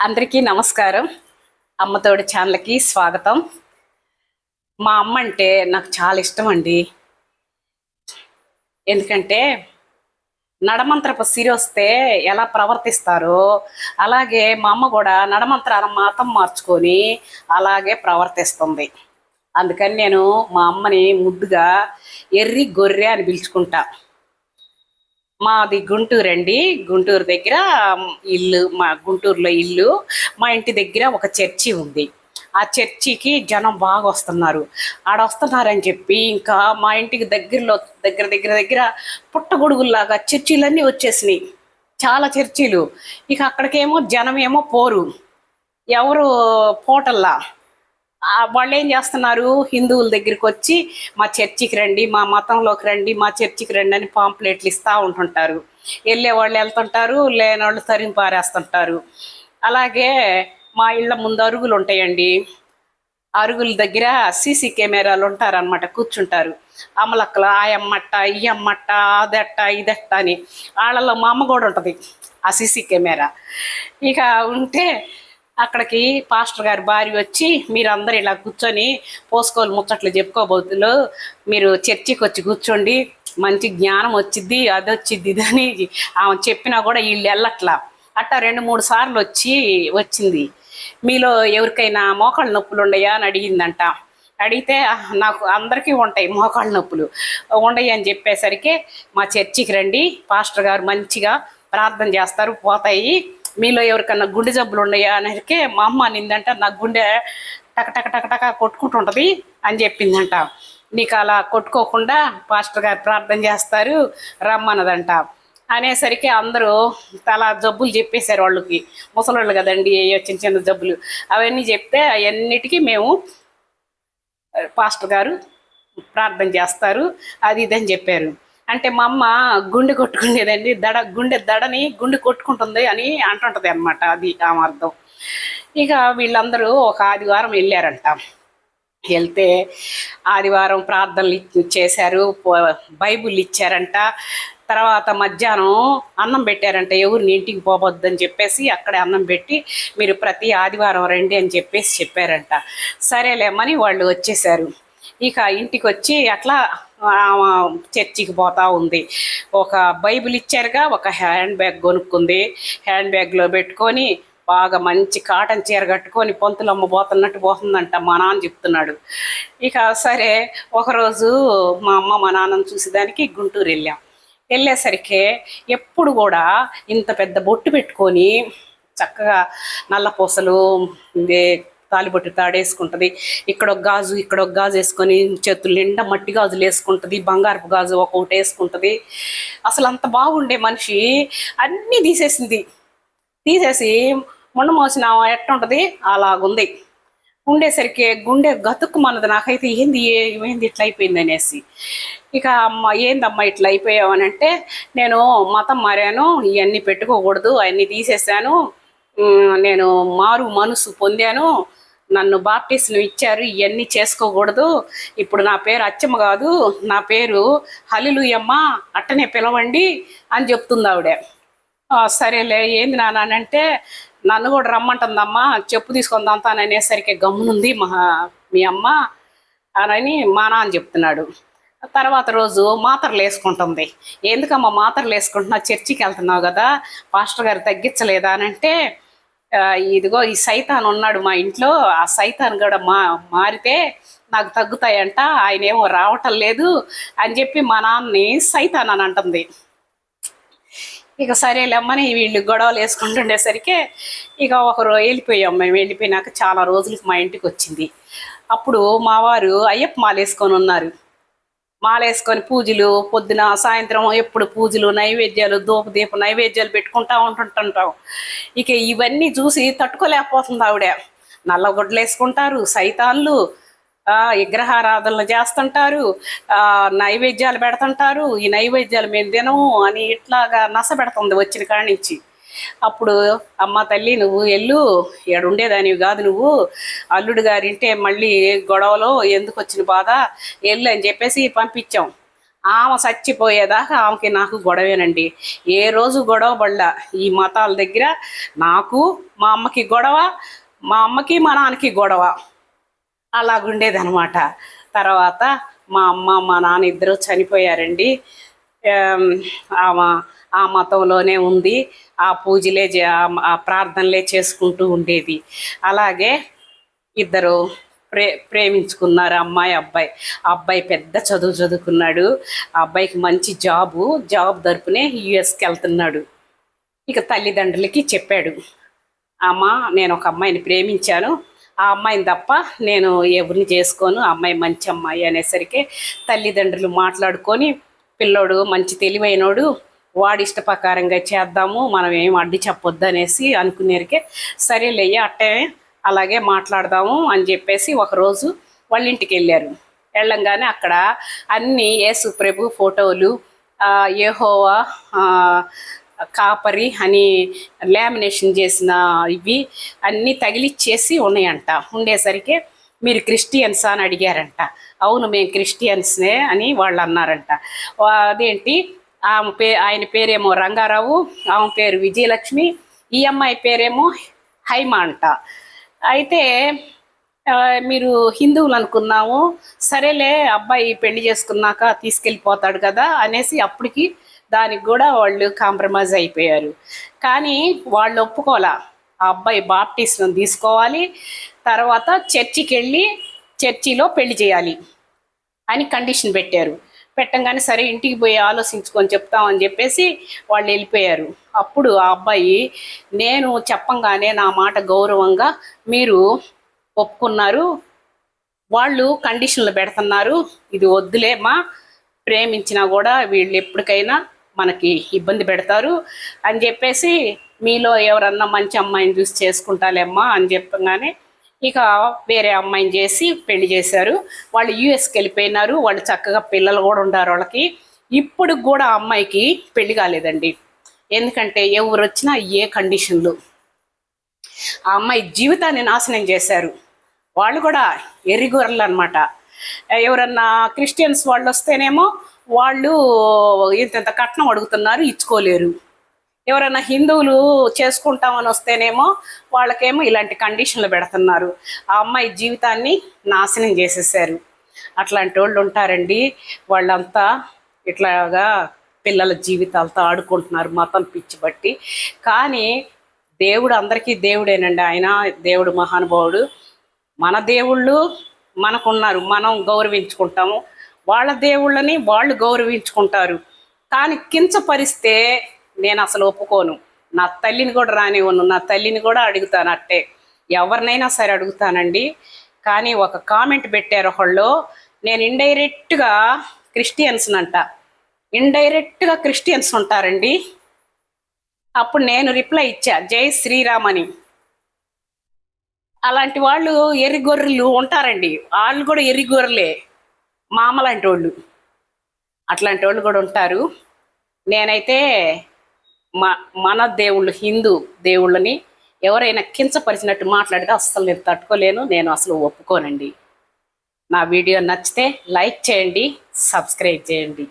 అందరికీ నమస్కారం. అమ్మతోడి ఛానల్కి స్వాగతం. మా అమ్మ అంటే నాకు చాలా ఇష్టం అండి ఎందుకంటే నడమంత్రపు సిరి వస్తే ఎలా ప్రవర్తిస్తారో అలాగే మా అమ్మ కూడా నడమంత్రాల మాతం మార్చుకొని అలాగే ప్రవర్తిస్తుంది. అందుకని నేను మా అమ్మని ముద్దుగా ఎర్రి గొర్రె అని పిలుచుకుంటాను మాది గుంటూరు అండి గుంటూరు దగ్గర ఇల్లు మా గుంటూరులో ఇల్లు. మా ఇంటి దగ్గర ఒక చర్చి ఉంది. ఆ చర్చికి జనం బాగా వస్తున్నారు. ఆడ వస్తున్నారని చెప్పి ఇంకా మా ఇంటికి దగ్గరలో దగ్గర దగ్గర దగ్గర పుట్టగొడుగుల్లాగా చర్చీలన్నీ వచ్చేసినాయి. చాలా చర్చీలు. ఇక అక్కడికేమో జనం ఏమో పోరు. ఎవరు పోటల్లా. వాళ్ళు ఏం చేస్తున్నారు? హిందువుల దగ్గరికి వచ్చి మా చర్చికి రండి మా మతంలోకి రండి మా చర్చికి రండి అని పాంప్లెట్లు ఇస్తూ ఉంటుంటారు. వెళ్ళే వాళ్ళు వెళ్తుంటారు లేని వాళ్ళు తరిమి పారేస్తుంటారు. అలాగే మా ఇళ్ళ ముందు అరుగులు ఉంటాయండి. అరుగుల దగ్గర సీసీ కెమెరాలు ఉంటారనమాట కూర్చుంటారు. అమలక్కలు ఆయమ్మట్ట ఈ అమ్మట్ట అదట్ట ఇదట్ట అని. వాళ్ళలో మా అమ్మ కూడా ఉంటుంది ఆ సీసీ కెమెరా. ఇక ఉంటే అక్కడికి పాస్టర్ గారి భార్య వచ్చి మీరందరూ ఇలా కూర్చొని పోసుకోలు ముచ్చట్లు చెప్పుకోబోతులు. మీరు చర్చికి వచ్చి కూర్చోండి. మంచి జ్ఞానం వచ్చిద్ది అది వచ్చిద్ది అని ఆమె చెప్పినా కూడా వీళ్ళు వెళ్ళట్లా. అట్టా రెండు మూడు సార్లు వచ్చి వచ్చింది. మీలో ఎవరికైనా మోకాళ్ళ నొప్పులు ఉండయా అని అడిగిందంట. అడిగితే నాకు అందరికీ ఉంటాయి మోకాళ్ళ నొప్పులు. ఉండయి అని చెప్పేసరికి మా చర్చికి రండి. పాస్టర్ గారు మంచిగా ప్రార్థన చేస్తారు పోతాయి. మీలో ఎవరికన్నా గుండె జబ్బులు ఉన్నాయా అనేసరికి మా అమ్మ నిందంట నా గుండె టక టక టక టక కొట్టుకుంటుంటుంది అని చెప్పిందంట. నీకు అలా కొట్టుకోకుండా పాస్టర్ గారు ప్రార్థన చేస్తారు రమ్మన్నదంట. అనేసరికి అందరూ తల జబ్బులు చెప్పేశారు వాళ్ళకి. ముసలోళ్ళు కదండి ఏయో చిన్న చిన్న జబ్బులు. అవన్నీ చెప్తే అవన్నిటికీ మేము పాస్టర్ గారు ప్రార్థన చేస్తారు అది ఇది అని చెప్పారు. అంటే మా అమ్మ గుండె కొట్టుకునేదండి దడ గుండె దడని గుండె కొట్టుకుంటుంది అని అంటుంటుంది అనమాట అది ఆమె అర్థం. ఇక వీళ్ళందరూ ఒక ఆదివారం వెళ్ళారంట. వెళ్తే ఆదివారం ప్రార్థనలు చేశారు బైబుల్ ఇచ్చారంట. తర్వాత మధ్యాహ్నం అన్నం పెట్టారంట ఎవరిని ఇంటికి పోవద్దని చెప్పేసి అక్కడే అన్నం పెట్టి మీరు ప్రతి ఆదివారం రండి అని చెప్పేసి చెప్పారంట. సరేలేమని వాళ్ళు వచ్చేసారు ఇక ఇంటికి వచ్చి అట్లా చర్చికి పోతా ఉంది. ఒక బైబిల్ ఇచ్చారుగా ఒక హ్యాండ్ బ్యాగ్ కొనుక్కుంది. హ్యాండ్ బ్యాగ్లో పెట్టుకొని బాగా మంచి కాటన్ చీర కట్టుకొని పొంతులు పోతున్నట్టు పోతుందంట మా నాన్న చెప్తున్నాడు. ఇక సరే ఒకరోజు మా అమ్మ మా నాన్నను చూసేదానికి గుంటూరు వెళ్ళాం. వెళ్ళేసరికి ఎప్పుడు కూడా ఇంత పెద్ద బొట్టు పెట్టుకొని చక్కగా నల్ల పూసలు తాలిబొట్టు తాడేసుకుంటుంది. ఇక్కడ ఒక గాజు ఇక్కడ ఒక గాజు వేసుకొని చేతులు నిండా మట్టి గాజులు వేసుకుంటుంది. బంగారపు గాజు ఒక్కొక్కటి వేసుకుంటుంది. అసలు అంత బాగుండే మనిషి అన్నీ తీసేసింది. తీసేసి మొండ మోసిన ఉంటుంది? అలాగుంది. ఉండేసరికి గుండె గతుక్కు మనది నాకైతే ఏంది ఏమైంది ఏంది ఇట్లా అయిపోయింది అనేసి. ఇక అమ్మ ఏందమ్మా ఇట్లా అయిపోయావనంటే అంటే నేను మతం మారాను ఇవన్నీ పెట్టుకోకూడదు అవన్నీ తీసేసాను నేను మారు మనసు పొందాను. నన్ను బాప్టిస్ను ఇచ్చారు ఇవన్నీ చేసుకోకూడదు. ఇప్పుడు నా పేరు అచ్చమ్మ కాదు నా పేరు హలిలుయమ్మ అట్టనే పిలవండి అని చెప్తుంది ఆవిడ. సరేలే ఏంది నానంటే నన్ను కూడా రమ్మంటుందమ్మా చెప్పు తీసుకుందాం దంతాను అనేసరికి గమ్మునుంది మా మీ అమ్మ అని మా నాన్న చెప్తున్నాడు. తర్వాత రోజు మాత్రలు వేసుకుంటుంది. ఎందుకమ్మా మాత్రలు వేసుకుంటున్నా? చర్చికి వెళ్తున్నావు కదా పాస్టర్ గారు తగ్గించలేదా అని అంటే ఇదిగో ఈ సైతాన్ ఉన్నాడు మా ఇంట్లో ఆ సైతాన్ కూడా మా మారితే నాకు తగ్గుతాయంట ఆయన ఏమో రావటం లేదు అని చెప్పి మా నాన్నని సైతాన్ అని అంటుంది. ఇక సరేలేమ్మని వీళ్ళు గొడవలు వేసుకుంటుండేసరికి ఇక ఒకరు వెళ్ళిపోయాం మేము. వెళ్ళిపోయినాక చాలా రోజులకి మా ఇంటికి వచ్చింది. అప్పుడు మా వారు అయ్యప్ప మాలేసుకొని ఉన్నారు. మాలేసుకొని పూజలు పొద్దున సాయంత్రం ఎప్పుడు పూజలు నైవేద్యాలు దూపదీప నైవేద్యాలు పెట్టుకుంటా ఉంటుంటుంటాం. ఇక ఇవన్నీ చూసి తట్టుకోలేకపోతుంది ఆవిడ. నల్లగొడ్లు వేసుకుంటారు సైతాన్లు ఆ, విగ్రహారాధనలు చేస్తుంటారు ఆ, నైవేద్యాలు పెడుతుంటారు ఈ నైవేద్యాలు మేము తినము అని ఇట్లాగా నస పెడుతుంది వచ్చిన కాడి నుంచి. అప్పుడు అమ్మ తల్లి నువ్వు ఎల్లు ఇక్కడ ఉండేదానివి కాదు నువ్వు. అల్లుడు గారింటే మళ్ళీ గొడవలో ఎందుకు వచ్చిన బాధ? ఎల్లు అని చెప్పేసి పంపించాం. ఆమె చచ్చిపోయేదాకా ఆమెకి నాకు గొడవేనండి. ఏ రోజు గొడవ పడలా ఈ మతాల దగ్గర నాకు మా అమ్మకి గొడవ మా అమ్మకి మా నాన్నకి గొడవ. అలాగుండేది అనమాట తర్వాత మా అమ్మ మా నాన్న ఇద్దరు చనిపోయారండి. ఆ మతంలోనే ఉంది. ఆ పూజలే ఆ- ఆ ప్రార్థనలే చేసుకుంటూ ఉండేది. అలాగే ఇద్దరు ప్రే ప్రేమించుకున్నారు అమ్మాయి అబ్బాయి. అబ్బాయి పెద్ద చదువు చదువుకున్నాడు. ఆ అబ్బాయికి మంచి జాబు జాబ్ తరపునే యుఎస్కి వెళ్తున్నాడు. ఇక తల్లిదండ్రులకి చెప్పాడు అమ్మ నేను ఒక అమ్మాయిని ప్రేమించాను. ఆ అమ్మాయిని తప్ప నేను ఎవరిని చేసుకోను. ఆ అమ్మాయి మంచి అమ్మాయి అనేసరికి తల్లిదండ్రులు మాట్లాడుకొని పిల్లోడు మంచి తెలివైనోడు వాడి ఇష్ట ప్రకారంగా చేద్దాము మనం ఏం అడ్డు చెప్పొద్దు అనేసి అనుకునేరికే సరేలేయ్య అట్టే అలాగే మాట్లాడదాము అని చెప్పేసి ఒకరోజు వాళ్ళ ఇంటికి వెళ్ళారు వెళ్ళంగానే అక్కడ అన్ని యేసు ప్రభు ఫోటోలు ఏహోవా కాపరి అని లామినేషన్ చేసిన ఇవి అన్నీ తగిలిచ్చేసి ఉన్నాయంట. ఉండేసరికి మీరు క్రిస్టియన్స్ అని అడిగారంట. అవును మేము క్రిస్టియన్స్నే అని వాళ్ళు అన్నారంట. అదేంటి? ఆమె పే ఆయన పేరేమో రంగారావు ఆమె పేరు విజయలక్ష్మి ఈ అమ్మాయి పేరేమో హైమ అంట. అయితే మీరు హిందువులు అనుకున్నాము సరేలే అబ్బాయి పెళ్ళి చేసుకున్నాక తీసుకెళ్ళిపోతాడు కదా అనేసి అప్పటికి దానికి కూడా వాళ్ళు కాంప్రమైజ్ అయిపోయారు. కానీ వాళ్ళు ఒప్పుకోలే. ఆ అబ్బాయి బాప్టిస్ట్ని తీసుకోవాలి తర్వాత చర్చికి వెళ్ళి చర్చిలో పెళ్ళి చేయాలి అని కండిషన్ పెట్టారు. పెట్టంగానే సరే ఇంటికి పోయి ఆలోచించుకొని చెప్తామని చెప్పేసి వాళ్ళు వెళ్ళిపోయారు. అప్పుడు ఆ అబ్బాయి నేను చెప్పంగానే నా మాట గౌరవంగా మీరు ఒప్పుకున్నారు వాళ్ళు కండిషన్లు పెడుతున్నారు ఇది వద్దులేమా ప్రేమించినా కూడా వీళ్ళు ఎప్పటికైనా మనకి ఇబ్బంది పెడతారు అని చెప్పేసి మీలో ఎవరన్నా మంచి అమ్మాయిని చూసి చేసుకుంటాలేమ్మా అని చెప్పగానే ఇక వేరే అమ్మాయిని చేసి పెళ్ళి చేశారు. వాళ్ళు యూఎస్కి వెళ్ళిపోయినారు. వాళ్ళు చక్కగా పిల్లలు కూడా ఉండారు వాళ్ళకి. ఇప్పుడు కూడా అమ్మాయికి పెళ్ళి కాలేదండి. ఎందుకంటే ఎవరు వచ్చినా ఏ కండిషన్లు ఆ అమ్మాయి జీవితాన్ని నాశనం చేశారు. వాళ్ళు కూడా ఎరిగొర్రలు అనమాట ఎవరన్నా క్రిస్టియన్స్ వాళ్ళు వస్తేనేమో వాళ్ళు ఇంత కట్నం అడుగుతున్నారు ఇచ్చుకోలేరు. ఎవరైనా హిందువులు చేసుకుంటామని వస్తేనేమో వాళ్ళకేమో ఇలాంటి కండిషన్లు పెడుతున్నారు. ఆ అమ్మాయి జీవితాన్ని నాశనం చేసేసారు. అట్లాంటి వాళ్ళు ఉంటారండి. వాళ్ళంతా ఇట్లాగా పిల్లల జీవితాలతో ఆడుకుంటున్నారు మతం పిచ్చి బట్టి కానీ దేవుడు అందరికీ దేవుడేనండి ఆయన. దేవుడు మహానుభావుడు. మన దేవుళ్ళు మనకున్నారు. మనం గౌరవించుకుంటాము. వాళ్ళ దేవుళ్ళని వాళ్ళు గౌరవించుకుంటారు. కానీ కించపరిస్తే నేను అసలు ఒప్పుకోను. నా తల్లిని కూడా రానివ్వను. నా తల్లిని కూడా అడుగుతాను అట్టే. ఎవరినైనా సరే అడుగుతానండి. కానీ ఒక కామెంట్ పెట్టారు ఒకళ్ళు నేను ఇండైరెక్ట్గా క్రిస్టియన్స్ అంట ఇండైరెక్ట్గా క్రిస్టియన్స్ ఉంటారండి. అప్పుడు నేను రిప్లై ఇచ్చా జై శ్రీరామ్ అని అలాంటి వాళ్ళు ఎర్రిగొర్రెలు ఉంటారండి. వాళ్ళు కూడా ఎర్రిగొర్రెలే. మామలాంటి వాళ్ళు. అట్లాంటి వాళ్ళు కూడా ఉంటారు. నేనైతే మన దేవుళ్ళు హిందూ దేవుళ్ళని ఎవరైనా కించపరిచినట్టు మాట్లాడితే అస్సలు నేను తట్టుకోలేను నేను అసలు ఒప్పుకోనండి. నా వీడియో నచ్చితే లైక్ చేయండి సబ్స్క్రైబ్ చేయండి.